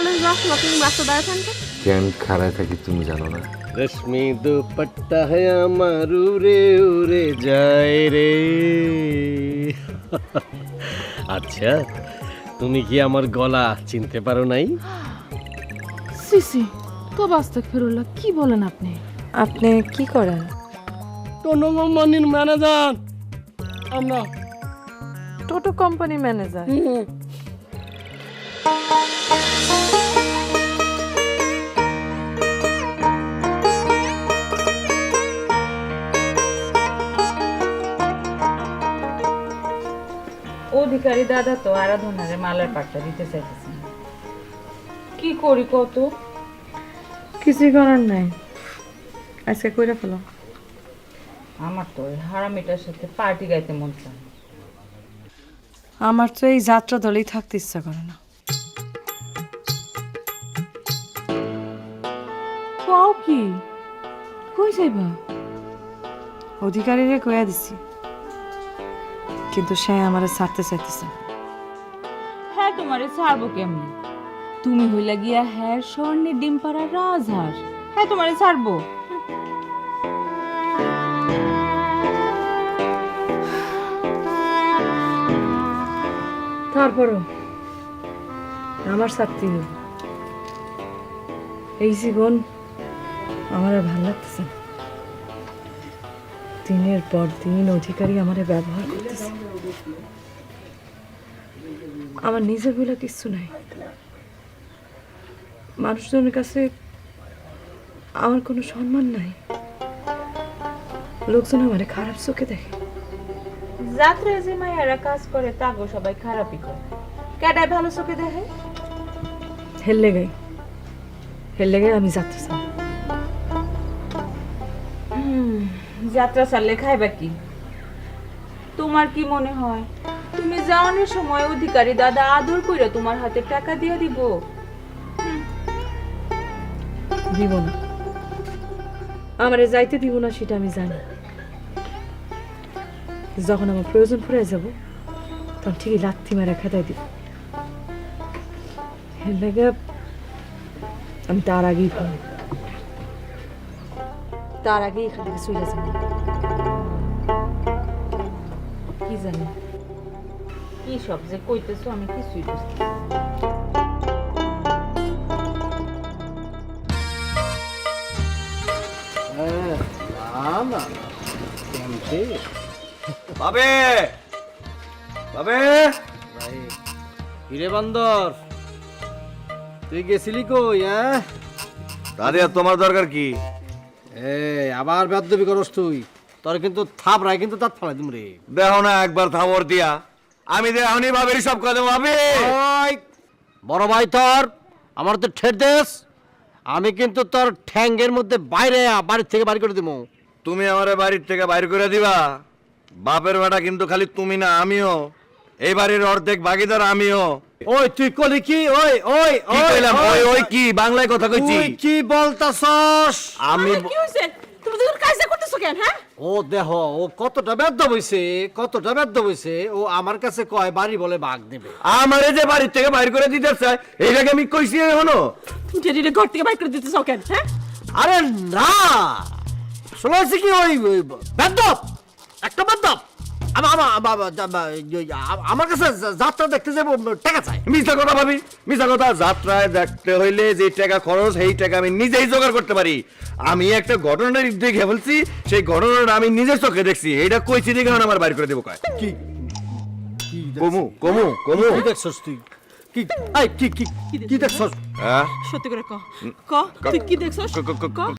সময় তুমি রাস্তা দাঁড়া থাকবে কেন খাড়ায় থাকি তুমি জানো না রশ্মি দুপট্টা है আমার উড়ে উড়ে যায় রে আচ্ছা তুমি কি আমার গলা চিনতে পারো নাই সিসি তো বাস্তব ফেরুল্লাহ কি বলেন আপনি আপনি কি করেন টোনো কোম্পানির ম্যানেজার আমরা টোটো কোম্পানি ম্যানেজার অধিকারী দাদা তো আরাধনারে মালার পাটটা দিতে চাইতেছেন কি করি কত কিছুই করার নাই। আজকে কইরা ফেলো। আমার তো ওই হারামিটার সাথে পার্টি গাইতে মন চায় আমার তো এই যাত্রা দলেই থাকতে ইচ্ছা করে না। কও কি? কই যাইবা? অধিকারীরে কইয়া দিছি। কিন্তু সে আমারে ছাড়তে চাইতেছে হ্যাঁ তোমারে ছাড়বো কেমনি তুমি হইলা গিয়া হ্যাঁ স্বর্ণের ডিম পাড়া রাজহাঁস হ্যাঁ তোমারে ছাড়বো তারপরও আমার হইব। এই জীবন আমার আর ভালো লাগতেছে না। দিনের পর দিন অধিকারী আমারে ব্যবহার করতেছে। আমার নিজের বলে কিছু নাই। মানুষজনের কাছে আমার কোনো সম্মান নাই। লোকজন আমারে খারাপ চোখে দেখে। যাত্রায় যে মায়েরা কাজ করে তাগো সবাই খারাপই করে। কেডায় ভালো চোখে দেখে? হেললে গাই হেললে গাই আমি যাচ্ছি স্যার যাত্রা ছাড়লে খাইবা কি? তোমার কি মনে হয়? তুমি যাওয়ানোর সময় অধিকারী দাদা আদর কইরা তোমার হাতে টাকা দিয়ে দিব। দিব না। আমারে যাইতে দিব না, সেটা আমি জানি। যখন আমার প্রয়োজন পড়ে যাব, তখন ঠিকই লাথি মারা খেদাই দিব। আমি তার আগেই ভালো তার আগেই এখান থেকে চলে যাব কি জানি? কি সব যে কইতেছো আমি কিছুই বুঝতে কেমতে বাবে বাবে হিরে বান্দর তুই গেছিলি কই হ্যাঁ? তোমার দরকার কি? এই আবার বেদবি করস তুই। তোর কিন্তু থাপ রায় কিন্তু তাত ফালাই দিম রে। দেখো না একবার থামর দিয়া আমি দেখনি ভাবের সব কথা ভাবি ওই বড় ভাই তোর আমার তো ঠের দেশ। আমি কিন্তু তোর ঠ্যাঙ্গের মধ্যে বাইরে বাড়ির থেকে বাড়ি করে দিব তুমি আমার বাড়ির থেকে বাইর করে দিবা। বাপের বেটা কিন্তু খালি তুমি না আমিও। এই বাড়ির অর্ধেক ভাগিদার আমিও। ওই তুই কলি কি? ওই ওই কি কইলাম? ওই ওই কি? বাংলায় কথা কইছি। তুই কি বলতাছস? আমি কি হয়েছে তুমি তো কাজটা করতেছো কেন হ্যাঁ? ও দেহ ও কতটা ব্যর্থ হইছে কতটা ব্যর্থ হইছে ও আমার কাছে কয় বাড়ি বলে ভাগ দেবে। আমারে যে বাড়ির থেকে বাইর করে দিতে চায় এইটাকে আমি কইছি এখনও। জেডিরে ঘর থেকে বাইর করে দিতেছো কেন হ্যাঁ? আরে না! হচ্ছে কি ওই ওই বেদ্যপ একটা বেদ্যপ আমার কাছে যাত্রা দেখতে যাব টাকা চাই। মিথ্যা কথা ভাবি মিথ্যা কথা। যাত্রায় দেখতে হইলে যে টাকা খরচ সেই টাকা আমি নিজেই জোগাড় করতে পারি। আমি একটা ঘটনার দেখে বলছি সেই ঘটনাটা আমি নিজের চোখে দেখছি। এইটা কইছি দেখে আমার বাইর করে দেবো কয়। কি? কমু কমু কমু। কি দেখছস তুই? কি? কি কি? কি দেখছস? হ্যাঁ? সত্যি করে ক? ক। তুই কি দেখছস? ক- ক- ক- ক?